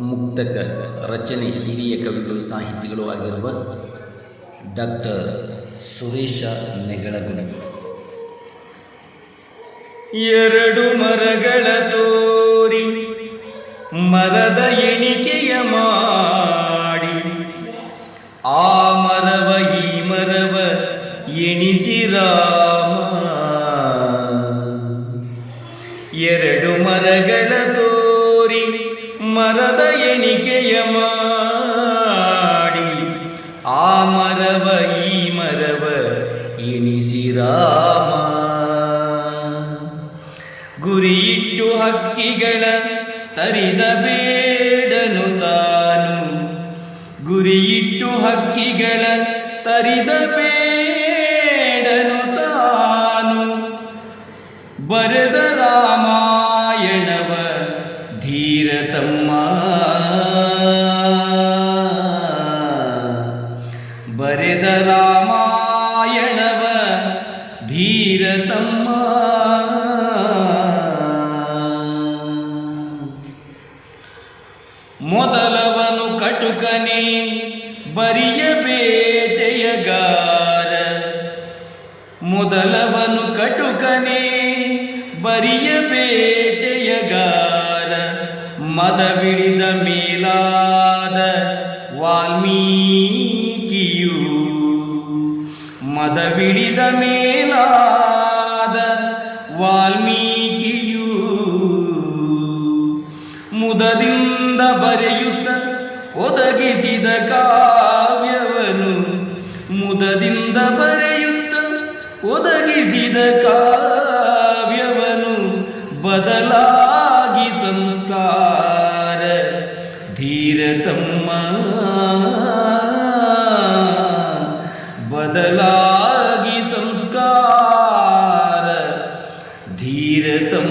ಮುಕ್ತಕ ರಚನೆ ಹಿರಿಯ ಕವಿಗಳು, ಸಾಹಿತಿಗಳು ಆಗಿರುವ ಡಾಕ್ಟರ್ ಸುರೇಶ ನೆಗಳಗುಣ ಎರಡು ಮರಗಳ ತೋರಿ ಮರದ ಎಣಿಕೆಯ ಮಾಡಿ, ಆ ಮರವ ಈ ಮರವ ಎಣಿಸಿ ಎರಡು ಮರಗಳ ಮರದ ಎಣಿಕೆಯ ಮಾಡಿ, ಆ ಮರವ ಈ ಮರವ ಎಣಿಸಿ ರಾಮ. ಗುರಿಯಿಟ್ಟು ಹಕ್ಕಿಗಳ ತರಿದ ಬೇಡನು ತಾನು, ಗುರಿಯಿಟ್ಟು ಹಕ್ಕಿಗಳ ತರಿದ ಬೇಡನು ತಾನು. ಬರೆದ ರಾಮಾಯಣವ ಬರೆದ ರಾಮಾಯಣವ ಧೀರ ತಮ್ಮ ಮೊದಲವನು ಕಟುಕನಿ ಬರಿಯ ಬೇಟೆಯಗಾರ ಮೊದಲವನು ಕಟುಕನಿ ಬರಿಯ ಬೇಟೆಯಗಾರ ಮದ ಮದ ಬಿಡಿದ ಮೇಲಾದ ವಾಲ್ಮೀಕಿಯು ಮುದದಿಂದ ಬರೆಯುತ್ತ ಒದಗಿಸಿದ ಕಾವ್ಯವನು ಮುದದಿಂದ ಬರೆಯುತ್ತ ಒದಗಿಸಿದ ಕಾವ್ಯವನು ಬದಲಾಗಿ ಬದಲಾ त्यागी संस्कार धीरतम